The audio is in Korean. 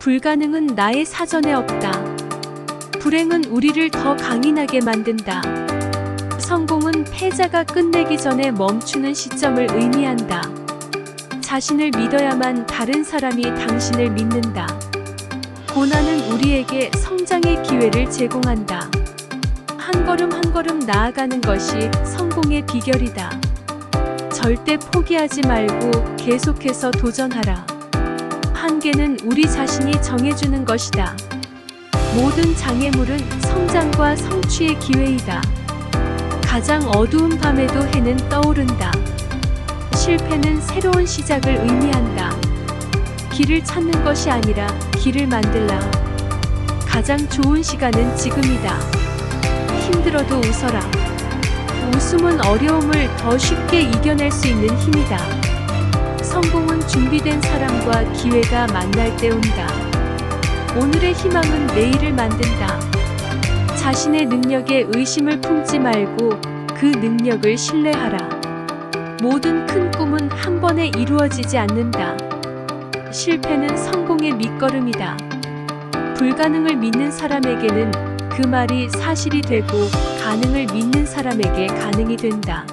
불가능은 나의 사전에 없다. 불행은 우리를 더 강인하게 만든다. 성공은 패자가 끝내기 전에 멈추는 시점을 의미한다. 자신을 믿어야만 다른 사람이 당신을 믿는다. 고난은 우리에게 성장의 기회를 제공한다. 한 걸음 한 걸음 나아가는 것이 성공의 비결이다. 절대 포기하지 말고 계속해서 도전하라. 한계는 우리 자신이 정해주는 것이다. 모든 장애물은 성장과 성취의 기회이다. 가장 어두운 밤에도 해는 떠오른다. 실패는 새로운 시작을 의미한다. 길을 찾는 것이 아니라 길을 만들라. 가장 좋은 시간은 지금이다. 힘들어도 웃어라. 웃음은 어려움을 더 쉽게 이겨낼 수 있는 힘이다. 성공은 준비된 사람과 기회가 만날 때 온다. 오늘의 희망은 내일을 만든다. 자신의 능력에 의심을 품지 말고 그 능력을 신뢰하라. 모든 큰 꿈은 한 번에 이루어지지 않는다. 실패는 성공의 밑거름이다. 불가능을 믿는 사람에게는 그 말이 사실이 되고 가능을 믿는 사람에게 가능이 된다.